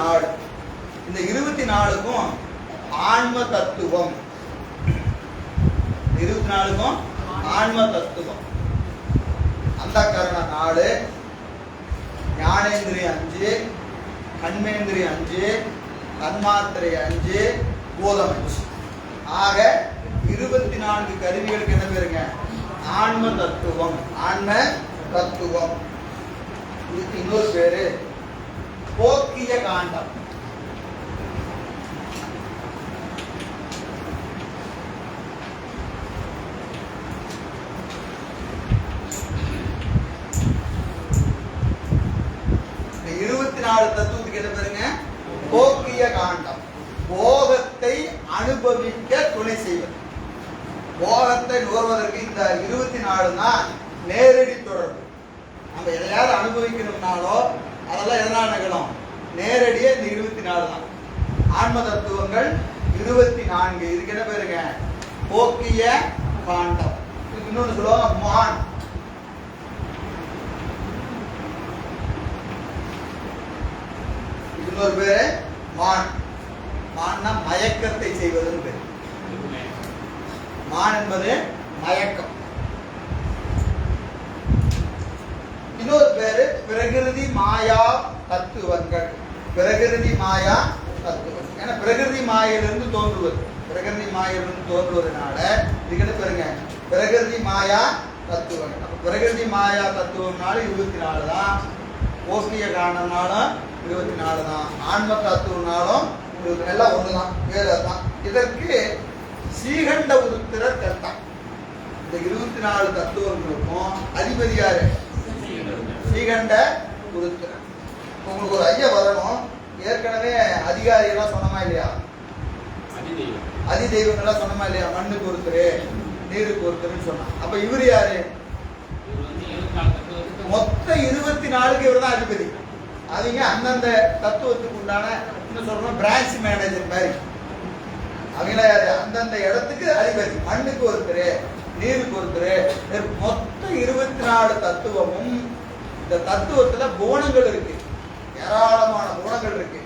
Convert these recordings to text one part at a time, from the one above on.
நாலு இந்த இருபத்தி நாலுக்கும் ஆன்ம தத்துவம் இருபத்தி நாலுக்கும் ஆன்ம தத்துவம் அந்த கரண நாலு ஞானேந்திரி அஞ்சு கண்மேந்திரி அஞ்சு தன்மாத்திரை அஞ்சு பூதம் அஞ்சு. ஆக இருபத்தி நான்கு கருவிகளுக்கு என்ன பேருங்க? ஆன்ம தத்துவம் ஆன்ம தத்துவம் இதுக்கு இன்னொரு பேரு. போக்கிய காண்டம். இந்த இருபத்தி நாலு தத்துவத்துக்கு என்ன பாருங்க? போக்கிய காண்டம். போகத்தை அனுபவிக்க துணை செய்வது. போகத்தை நுகர்வதற்கு இந்த இருபத்தி நாலு தான் நேரடி தொடர்பு. நம்ம எதையாவது அனுபவிக்கணும்னாலோ அதெல்லாம் நிகழும் நேரடியாக இந்த இருபத்தி நாலு தான். ஆன்ம தத்துவங்கள் இருபத்தி நான்கு இதுக்கு என்ன பேருங்க? போக்கிய காண்டம். இதுக்கு இன்னொன்று சொல்லுவாங்க மான். இன்னொரு பேரு மான். மான்னா மயக்கத்தை செய்வதுன்னு பேர். மான் என்பது மயக்கம் இன்னொரு பேரு பிரகிருதி மாயா தத்துவங்கள் பிரகிருதி மாயா தத்துவம் ஏன்னா பிரகிருதி மாயிலிருந்து தோன்றுவது. பிரகிருதி மாயிலிருந்து தோன்றுவதனால இதுக்கு பாருங்க? பிரகிருதி மாயா தத்துவங்கள் அப்போ பிரகிருதி மாயா தத்துவம்னால இருபத்தி நாலு தான். ஓசிய காரணம்னாலும் இருபத்தி நாலு தான். ஆன்ம தத்துவம்னாலும் இருபத்தி எல்லாம் ஒன்று தான். வேறு தான். இதற்கு ஸ்ரீகண்ட உருத்திரர் கர்த்தா. இந்த இருபத்தி நாலு தத்துவங்களுக்கும் அதிபதி யாரு ஸ்ரீகண்ட உருத்திரன் உங்களுக்கு ஒரு ஐயா வரணும். ஏற்கனவே அதிகாரியெல்லாம் சொன்னமா இல்லையா? அதி தெய்வங்கள்லாம் சொன்னமா இல்லையா? மண்ணுக்கு ஒருத்தர் நீருக்கு ஒருத்தர்னு சொன்னான் அப்ப இவர் யாரு? மொத்த இருபத்தி நாலுக்கு இவர் தான் அதிபதி. அவங்க அந்தந்த தத்துவத்துக்கு உண்டான என்ன சொல்றோம் பிரான்ச் மேனேஜர் மாதிரி. அவங்களா யாரு? அந்தந்த இடத்துக்கு அதிபதி. மண்ணுக்கு ஒருத்தர் நீருக்கு ஒருத்தர் மொத்த இருபத்தி நாலு தத்துவமும் இந்த தத்துவத்துல குணங்கள் இருக்கு. ஏராளமான கோணங்கள் இருக்கு.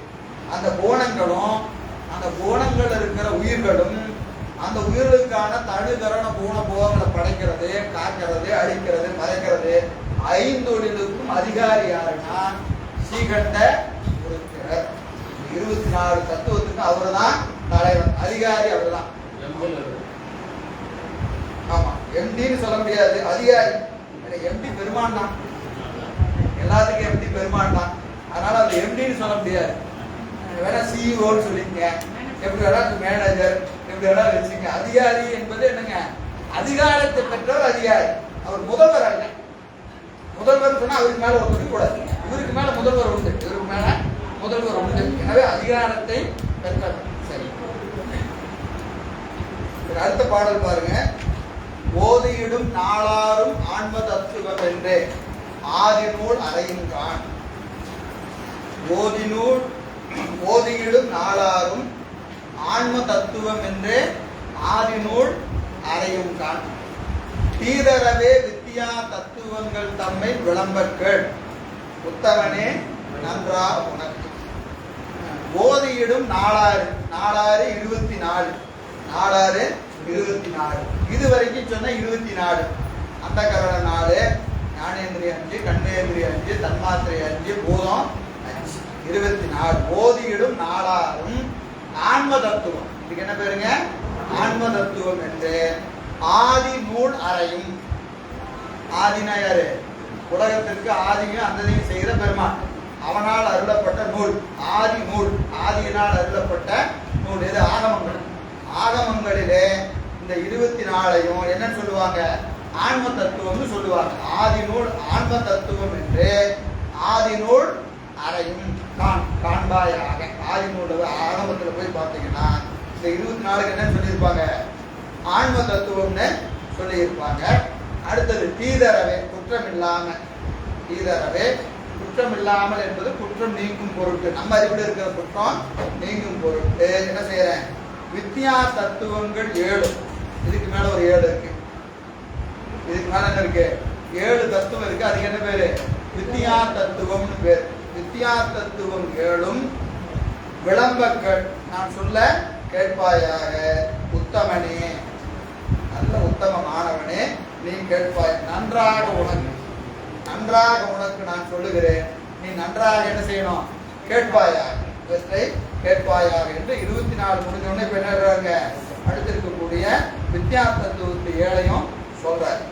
அந்த கோணங்களும் அந்த கோணங்கள் இருக்கிற உயிர்களும் அந்த உயிர்களுக்கான தழுகரண குண போகங்களை படைக்கிறது காக்கிறது அழிக்கிறது மறைக்கிறது. ஐந்தொழிலுக்கும் அதிகாரி யாருன்னா ஸ்ரீகண்ட உருத்திரர் இருபத்தி நாலு தத்துவத்துக்கு அவர்தான் தலைவன். அதிகாரி அவர்தான். ஆமா எம்டின்னு சொல்ல முடியாது. அதிகாரி. எம்டி பெருமான் தான். எல்லாத்துக்கும் எம்டி பெருமான் தான். அதனால எம்டின்னு சொல்ல முடியாது. வேணா சிஇஓன்னு சொல்லிங்க எப்படி வேணா மேனேஜர் எப்படி வேணா வச்சுங்க. அதிகாரி என்பது என்னங்க? அதிகாரத்தை பெற்றவர் அதிகாரி. அவர் முதல்வர் அல்ல. முதல்வர் சொன்னா அவருக்கு மேல ஒருத்தருக்கு கூடாது இவருக்கு மேல முதல்வர் உண்டு. இவருக்கு மேல முதல்வர் உண்டு. எனவே அதிகாரத்தை பெற்றவர். சரி. அடுத்த பாடல் பாருங்க. ஓதியிடும் நாளாரும் ஆன்ம தத்துவம் என்று. ஆதி நூல் அறையின்றான் ஓதிநூல் ஓதியிடும் நாளாரும் ஆன்ம தத்துவம் என்றே ஆதிநூல் அறையும் அறையுங்கான் தீதரவே வித்தியா தத்துவங்கள் தம்மை விளம்பர்கள் உத்தமனே நன்றா உனக்கு. ஓதியிடும் நாலாறு நாலாறு இருபத்தி நாலு நாலாறு இருபத்தி நாலு இது வரைக்கும் சொன்ன இருபத்தி நாலு அந்த கரண நாலு ஞானேந்திரிய அஞ்சு கண்ணேந்திரிய அஞ்சு தன்மாத்திரை அஞ்சு பூதம் இருபத்தி நாலு. ஓதியிடும் நாளாரும் ஆன்ம தத்துவம் இதுக்கு என்ன பேருங்க? ஆன்ம தத்துவம் என்று. ஆதி நூல் அறையும். ஆதினா உலகத்திற்கு ஆதியும் அந்ததையும் செய்கிற பெருமான். அவனால் அருளப்பட்ட நூல். ஆதி நூல். ஆதியினால் அருளப்பட்ட நூல். இது ஆகமங்கள். ஆகமங்களிலே இந்த இருபத்தி நாலையும் என்ன சொல்லுவாங்க? ஆன்ம தத்துவம்னு சொல்லுவாங்க. ஆதி நூல் ஆன்ம தத்துவம் என்று ஆதி நூல் அறையும். காண் காண்பாயாக ஆயினோட ஆரம்பத்தில் போய் பார்த்தீங்கன்னா இந்த இருபத்தி நாலுக்கு என்ன சொல்லியிருப்பாங்க? ஆன்ம தத்துவம்னு சொல்லியிருப்பாங்க. அடுத்தது தீதரவே குற்றம் இல்லாமல் தீதரவே குற்றம் இல்லாமல் என்பது குற்றம் நீக்கும் பொருட்டு. நம்ம அறிவில் இருக்கிற குற்றம் நீங்கும் பொருட்டு. என்ன செய்யறேன்? வித்யா தத்துவங்கள் ஏழு. இதுக்கு மேல ஒரு ஏழு இருக்கு. இதுக்கு மேல என்ன இருக்கு? ஏழு தத்துவம் இருக்கு. அதுக்கு என்ன பேரு? வித்யா தத்துவம்னு பேர். வித்யா தத்துவம் ஏழும் விளம்ப நான் சொல்ல கேட்பாயாக உத்தமனே. நல்ல உத்தம மாணவனே நீ கேட்பாய். நன்றாக உனக்கு நன்றாக உனக்கு நான் சொல்லுகிறேன். நீ நன்றாக என்ன செய்யணும்? கேட்பாயாக. இவற்றை கேட்பாயாக என்று இருபத்தி நாலு முடிஞ்ச உடனே இப்ப என்ன அடுத்திருக்கக்கூடிய வித்யா தத்துவத்து ஏழையும் சொல்றாரு.